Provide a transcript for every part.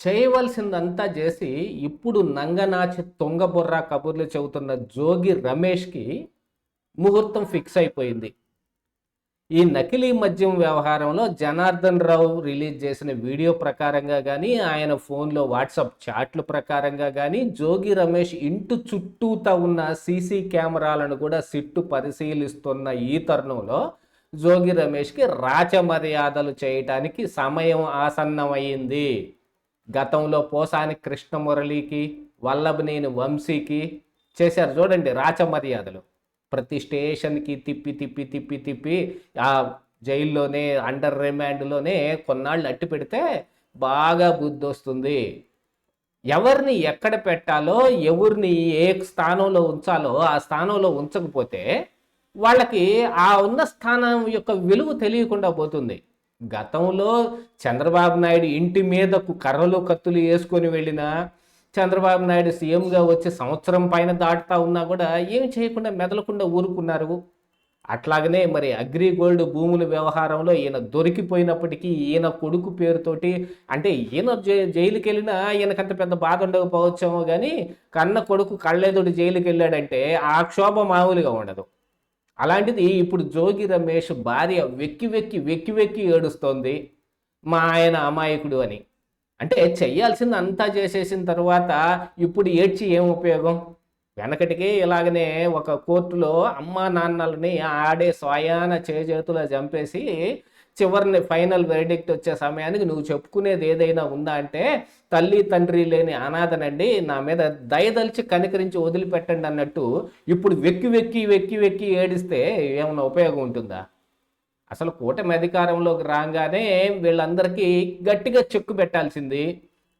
చేయవలసిందంతా చేసి ఇప్పుడు నంగనాచి తొంగబుర్ర కబుర్లు చెబుతున్న జోగి రమేష్కి ముహూర్తం ఫిక్స్ అయిపోయింది. ఈ నకిలీ మద్యం వ్యవహారంలో జనార్దన్ రావు రిలీజ్ చేసిన వీడియో ప్రకారంగా కానీ ఆయన ఫోన్లో వాట్సాప్ చాట్లు ప్రకారంగా కానీ జోగి రమేష్ ఇంటి చుట్టూతా ఉన్న సీసీ కెమెరాలను కూడా సిట్టు పరిశీలిస్తున్న ఈ తరుణంలో జోగి రమేష్కి రాచ మర్యాదలు చేయటానికి సమయం ఆసన్నమైంది. గతంలో పోసాని కృష్ణమురళికి వల్లభనేని వంశీకి చేశారు చూడండి రాచ మర్యాదలు. ప్రతి స్టేషన్కి తిప్పి తిప్పి తిప్పి తిప్పి ఆ జైల్లోనే అండర్ రిమాండ్లోనే కొన్నాళ్ళు అట్టి పెడితే బాగా బుద్ధి వస్తుంది ఎవరిని ఎక్కడ పెట్టాలో ఎవరిని ఏ స్థానంలో ఉంచాలో ఆ స్థానంలో ఉంచకపోతే వాళ్ళకి ఆ ఉన్న స్థానం యొక్క విలువ తెలియకుండా పోతుంది. గతంలో చంద్రబాబు నాయుడు ఇంటి మీదకు కర్రలు కత్తులు వేసుకొని వెళ్ళిన చంద్రబాబు నాయుడు సీఎంగా వచ్చే సంవత్సరం పైన దాటుతా ఉన్నా కూడా ఏం చేయకుండా మెదలకుండా ఊరుకున్నారు. అట్లాగనే మరి అగ్రిగోల్డ్ భూముల వ్యవహారంలో ఈయన దొరికిపోయినప్పటికీ ఈయన కొడుకు పేరుతోటి అంటే ఈయన జైలుకి వెళ్ళినా ఈయనకంత పెద్ద బాధ ఉండకపోవచ్చేమో కానీ కన్న కొడుకు కళ్ళెదుడు జైలుకి వెళ్ళాడంటే ఆ క్షోభ మామూలుగా ఉండదు. అలాంటిది ఇప్పుడు జోగి రమేష్ భార్య వెక్కి వెక్కి వెక్కి వెక్కి ఏడుస్తోంది. మా ఆయన అమాయకుడు అని. అంటే చెయ్యాల్సింది అంతా చేసేసిన తర్వాత ఇప్పుడు ఏడ్చి ఏం ఉపయోగం? వెనకటికి ఇలాగనే ఒక కోర్టులో అమ్మా నాన్నలని ఆడే స్వయాన చేజేతులో చంపేసి చివరిని ఫైనల్ వెరిడిక్ట్ వచ్చే సమయానికి నువ్వు చెప్పుకునేది ఏదైనా ఉందా అంటే తల్లి తండ్రి లేని అనాథనండి నా మీద దయదలిచి కనికరించి వదిలిపెట్టండి అన్నట్టు ఇప్పుడు వెక్కి వెక్కి వెక్కి వెక్కి ఏడిస్తే ఏమైనా ఉపయోగం ఉంటుందా? అసలు కూటమి అధికారంలోకి రాగానే వీళ్ళందరికీ గట్టిగా చెక్కు పెట్టాల్సింది.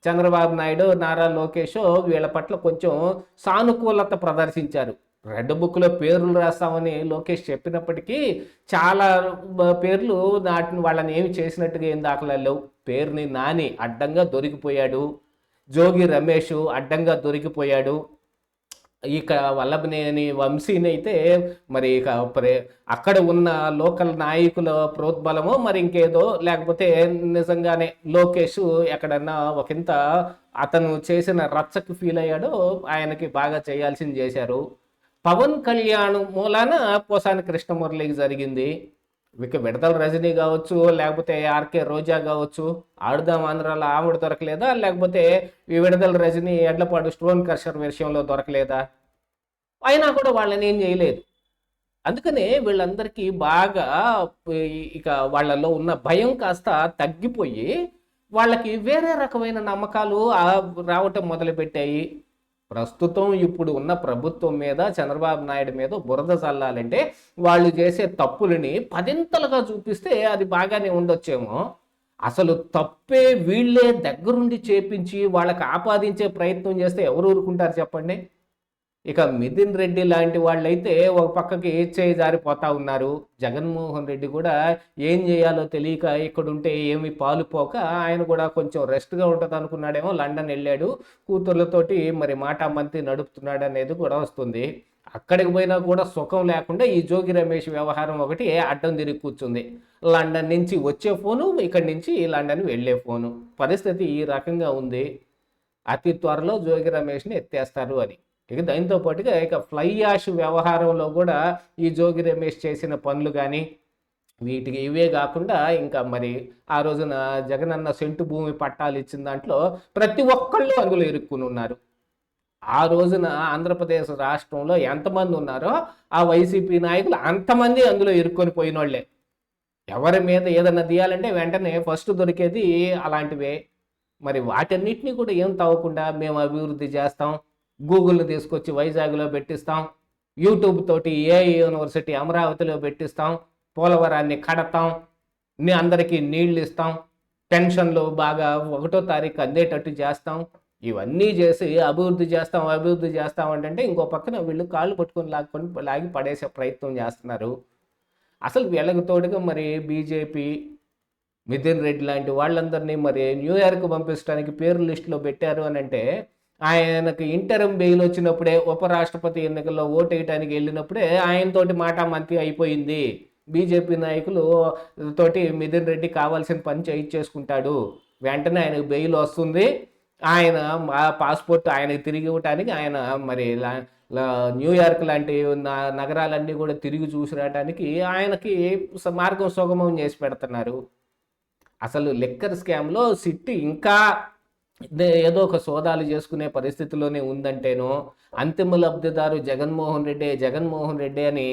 చంద్రబాబు నాయుడు నారా లోకేష్ వీళ్ళ పట్ల కొంచెం సానుకూలత ప్రదర్శించారు. రెడ్ బుక్లో పేర్లు రాస్తామని లోకేష్ చెప్పినప్పటికీ చాలా పేర్లు నాటిని వాళ్ళని ఏమి చేసినట్టుగా ఏం దాఖలాలు లేవు. పేరుని నాని అడ్డంగా దొరికిపోయాడు. జోగి రమేష్ అడ్డంగా దొరికిపోయాడు. ఇక వల్లభనేని వంశీని అయితే మరి ఇక అక్కడ ఉన్న లోకల్ నాయకుల ప్రోద్బలమో మరి ఇంకేదో లేకపోతే నిజంగానే లోకేష్ ఎక్కడన్నా ఒకంత అతను చేసిన రచ్చకు ఫీల్ అయ్యాడో ఆయనకి బాగా చేయాల్సింది చేశారు. పవన్ కళ్యాణ్ మూలాన పోసాని కృష్ణమురళికి జరిగింది. ఇక విడతల రజనీ కావచ్చు లేకపోతే ఆర్కే రోజా కావచ్చు ఆడుదాం ఆంధ్రాలో ఆవిడ దొరకలేదా? లేకపోతే ఈ విడతల రజనీ ఎడ్లపాడు స్టోన్ కర్షర్ విషయంలో దొరకలేదా? అయినా కూడా వాళ్ళని ఏం చేయలేదు. అందుకనే వీళ్ళందరికీ బాగా ఇక వాళ్ళలో ఉన్న భయం కాస్త తగ్గిపోయి వాళ్ళకి వేరే రకమైన నమ్మకాలు రావటం మొదలుపెట్టాయి. ప్రస్తుతం ఇప్పుడు ఉన్న ప్రభుత్వం మీద చంద్రబాబు నాయుడు మీద బురద చల్లాలంటే వాళ్ళు చేసే తప్పులని పదింతలుగా చూపిస్తే అది బాగానే ఉండొచ్చేమో. అసలు తప్పే వీళ్ళే దగ్గరుండి చేపించి వాళ్ళకి ఆపాదించే ప్రయత్నం చేస్తే ఎవరు ఊరుకుంటారు చెప్పండి? ఇక మిథున్ రెడ్డి లాంటి వాళ్ళైతే ఒక పక్కకి చేయి జారిపోతా ఉన్నారు. జగన్మోహన్ రెడ్డి కూడా ఏం చేయాలో తెలియక ఇక్కడుంటే ఏమి పాలుపోక ఆయన కూడా కొంచెం రెస్ట్గా ఉంటుంది అనుకున్నాడేమో లండన్ వెళ్ళాడు. కూతుర్లతోటి మరి మాట మంతి నడుపుతున్నాడు అనేది కూడా వస్తుంది. అక్కడికి పోయినా కూడా సుఖం లేకుండా ఈ జోగి రమేష్ వ్యవహారం ఒకటి అడ్డం తిరిగి కూర్చుంది. లండన్ నుంచి వచ్చే ఫోను ఇక్కడి నుంచి లండన్ వెళ్ళే ఫోను. పరిస్థితి ఈ రకంగా ఉంది. అతి త్వరలో జోగి రమేష్ని ఎత్తేస్తారు అని. ఇక దాంతో పాటుగా ఇక ఫ్లై యాష్ వ్యవహారంలో కూడా ఈ జోగి రమేష్ చేసిన పనులు కానీ వీటికి ఇవే కాకుండా ఇంకా మరి ఆ రోజున జగనన్న సెంటు భూమి పట్టాలు ఇచ్చిన దాంట్లో ప్రతి ఒక్కళ్ళు అందులో ఇరుక్కుని ఉన్నారు. ఆ రోజున ఆంధ్రప్రదేశ్ రాష్ట్రంలో ఎంతమంది ఉన్నారో ఆ వైసీపీ నాయకులు అంతమంది అందులో ఇరుక్కొని పోయిన వాళ్ళే ఎవరి మీద ఏదన్నా తీయాలంటే వెంటనే ఫస్ట్ దొరికేది అలాంటివే. మరి వాటన్నిటిని కూడా ఏం తవ్వకుండా మేము అభివృద్ధి చేస్తాం. గూగుల్ని తీసుకొచ్చి వైజాగ్లో పెట్టిస్తాం. యూట్యూబ్ తోటి ఏ యూనివర్సిటీ అమరావతిలో పెట్టిస్తాం. పోలవరాన్ని కడతాం. నీ అందరికీ నీళ్ళు ఇస్తాం. పెన్షన్లు బాగా ఒకటో తారీఖు అందేటట్టు చేస్తాం. ఇవన్నీ చేసి అభివృద్ధి చేస్తాం అభివృద్ధి చేస్తాం అంటే ఇంకో పక్కన వీళ్ళు కాళ్ళు పట్టుకొని లాక్కొని లాగి పడేసే ప్రయత్నం చేస్తున్నారు. అసలు వీళ్ళకి తోడుగా మరి బీజేపీ మిథున్ రెడ్డి లాంటి వాళ్ళందరినీ మరి న్యూయార్క్ పంపించడానికి పేరు లిస్టులో పెట్టారు అని అంటే ఆయనకు ఇంటరం బెయిల్ వచ్చినప్పుడే ఉపరాష్ట్రపతి ఎన్నికల్లో ఓటు వెళ్ళినప్పుడే ఆయనతోటి మాట మంతి అయిపోయింది. బీజేపీ నాయకులు తోటి మిథున్ రెడ్డి కావాల్సిన పని చేయించేసుకుంటాడు వెంటనే ఆయనకు బెయిల్ వస్తుంది. ఆయన మా పాస్పోర్ట్ ఆయనకు తిరిగి ఇవ్వటానికి ఆయన మరి న్యూయార్క్ లాంటి నగరాలన్నీ కూడా తిరిగి చూసి రావడానికి ఆయనకి మార్గం సుగమం చేసి పెడుతున్నారు. అసలు లిక్కర్ స్కామ్లో సిట్టి ఇంకా ఏదో ఒక సోదాలు చేసుకునే పరిస్థితిలోనే ఉందంటేనో అంతిమ లబ్ధిదారు జగన్మోహన్ రెడ్డి జగన్మోహన్ రెడ్డి అని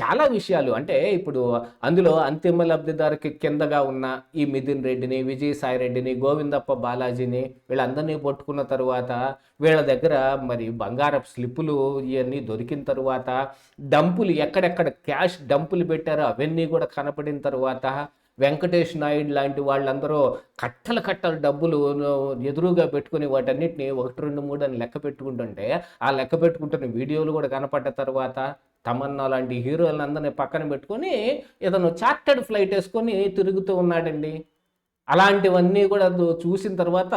చాలా విషయాలు. అంటే ఇప్పుడు అందులో అంతిమ లబ్ధిదారుకి కిందగా ఉన్న ఈ మిథున్ రెడ్డిని విజయసాయి రెడ్డిని గోవిందప్ప బాలాజీని వీళ్ళందరినీ పట్టుకున్న తర్వాత వీళ్ళ దగ్గర మరి బంగారపు స్లిప్పులు ఇవన్నీ దొరికిన తర్వాత డంపులు ఎక్కడెక్కడ క్యాష్ డంపులు పెట్టారో అవన్నీ కూడా కనపడిన తర్వాత వెంకటేష్ నాయుడు లాంటి వాళ్ళందరూ కట్టల కట్టల డబ్బులు ఎదురుగా పెట్టుకుని వాటన్నిటిని ఒకటి రెండు మూడు అని లెక్క పెట్టుకుంటుంటే ఆ లెక్క పెట్టుకుంటున్న వీడియోలు కూడా కనపడ్డ తర్వాత తమన్నా లాంటి హీరోలందరినీ పక్కన పెట్టుకొని ఇతను చార్టెడ్ ఫ్లైట్ వేసుకొని తిరుగుతూ ఉన్నాడండి. అలాంటివన్నీ కూడా చూసిన తర్వాత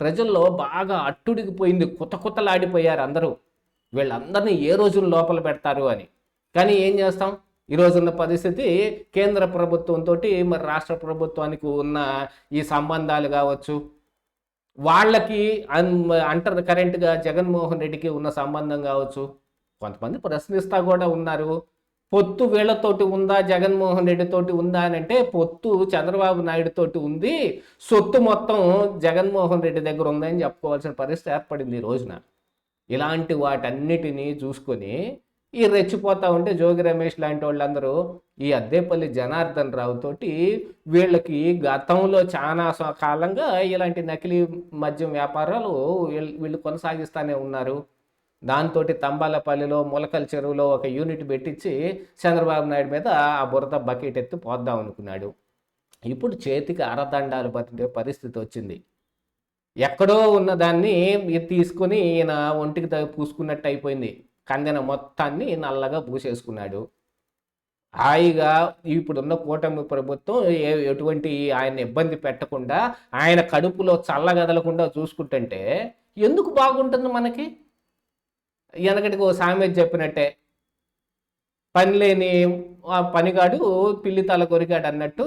ప్రజల్లో బాగా అట్టుడికిపోయింది కొత్త కొత్తలాడిపోయారు అందరూ. వీళ్ళందరినీ ఏ రోజున లోపల పెడతారు అని. కానీ ఏం చేస్తాం? ఈ పరిస్థితి కేంద్ర ప్రభుత్వంతో మరి రాష్ట్ర ప్రభుత్వానికి ఉన్న ఈ సంబంధాలు కావచ్చు వాళ్ళకి అన్ అంటర్ కరెంట్గా జగన్మోహన్ రెడ్డికి ఉన్న సంబంధం కావచ్చు కొంతమంది ప్రశ్నిస్తా కూడా ఉన్నారు. పొత్తు వీళ్ళతోటి ఉందా జగన్మోహన్ రెడ్డితోటి ఉందా అని అంటే పొత్తు చంద్రబాబు నాయుడుతోటి ఉంది సొత్తు మొత్తం జగన్మోహన్ రెడ్డి దగ్గర ఉందని చెప్పుకోవాల్సిన పరిస్థితి ఏర్పడింది ఈ రోజున. ఇలాంటి వాటన్నిటినీ చూసుకొని ఈ రెచ్చిపోతా ఉంటే జోగి రమేష్ లాంటి వాళ్ళందరూ ఈ అద్దేపల్లి జనార్దన్ రావు తోటి వీళ్ళకి గతంలో చాలా స- కాలంగా ఇలాంటి నకిలీ మద్యం వ్యాపారాలు వీళ్ళు వీళ్ళు కొనసాగిస్తూనే ఉన్నారు. దాంతో తంబాలపల్లిలో మొలకల చెరువులో ఒక యూనిట్ పెట్టించి చంద్రబాబు నాయుడు మీద ఆ బురద బకెట్ ఎత్తి పోద్దాం అనుకున్నాడు. ఇప్పుడు చేతికి అరదండాలు పట్టే పరిస్థితి వచ్చింది. ఎక్కడో ఉన్న దాన్ని తీసుకొని ఈయన ఒంటికి పూసుకున్నట్టు అయిపోయింది. కందెన మొత్తాన్ని నల్లగా పూసేసుకున్నాడు. హాయిగా ఇప్పుడున్న కూటమి ప్రభుత్వం ఏ ఎటువంటి ఆయన ఇబ్బంది పెట్టకుండా ఆయన కడుపులో చల్లగదలకుండా చూసుకుంటుంటే ఎందుకు బాగుంటుంది మనకి? వెనకటికి ఓ సామెత చెప్పినట్టే పని లేని ఆ పనిగాడు పిల్లి తల కొరిగాడు అన్నట్టు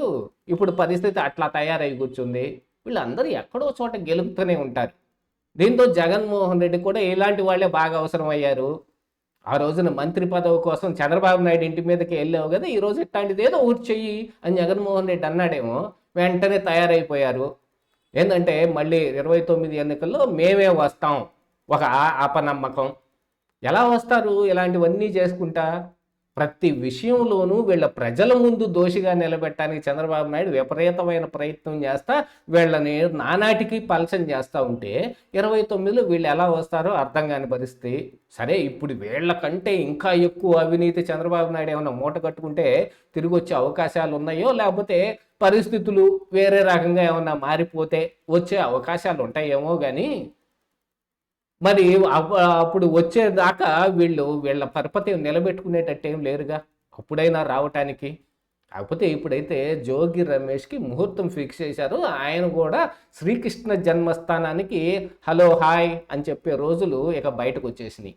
ఇప్పుడు పరిస్థితి అట్లా తయారై కూర్చుంది. వీళ్ళందరూ ఎక్కడో చోట గెలుపుతూనే ఉంటారు. దీంతో జగన్మోహన్ రెడ్డి కూడా ఇలాంటి వాళ్ళే బాగా అవసరం అయ్యారు ఆ రోజున మంత్రి పదవి కోసం చంద్రబాబు నాయుడు ఇంటి మీదకి వెళ్ళావు కదా ఈ రోజు ఇట్లాంటిది ఏదో ఊరు చెయ్యి అని జగన్మోహన్ రెడ్డి అన్నాడేమో వెంటనే తయారైపోయారు. ఏంటంటే మళ్ళీ ఇరవై తొమ్మిది ఎన్నికల్లో మేమే వస్తాం ఒక అపనమ్మకం. ఎలా వస్తారు? ఇలాంటివన్నీ చేసుకుంటా? ప్రతి విషయంలోనూ వీళ్ళ ప్రజల ముందు దోషిగా నిలబెట్టడానికి చంద్రబాబు నాయుడు విపరీతమైన ప్రయత్నం చేస్తా వీళ్ళని నానాటికి పలచం చేస్తూ ఉంటే ఇరవై తొమ్మిదిలో వీళ్ళు ఎలా వస్తారో అర్థం కాని పరిస్థితి. సరే ఇప్పుడు వీళ్ళకంటే ఇంకా ఎక్కువ అవినీతి చంద్రబాబు నాయుడు ఏమైనా మూట కట్టుకుంటే తిరిగి వచ్చే అవకాశాలు ఉన్నాయో లేకపోతే పరిస్థితులు వేరే రకంగా ఏమన్నా మారిపోతే వచ్చే అవకాశాలు ఉంటాయేమో కానీ మరి అప్పుడు వచ్చేదాకా వీళ్ళు వీళ్ళ పరపతి నిలబెట్టుకునేటట్టు ఏం లేరుగా? అప్పుడైనా రావటానికి? కాకపోతే ఇప్పుడైతే జోగి రమేష్కి ముహూర్తం ఫిక్స్ చేశారు. ఆయన కూడా శ్రీకృష్ణ జన్మస్థానానికి హలో హాయ్ అని చెప్పే రోజులు ఇక బయటకు వచ్చేసినాయి.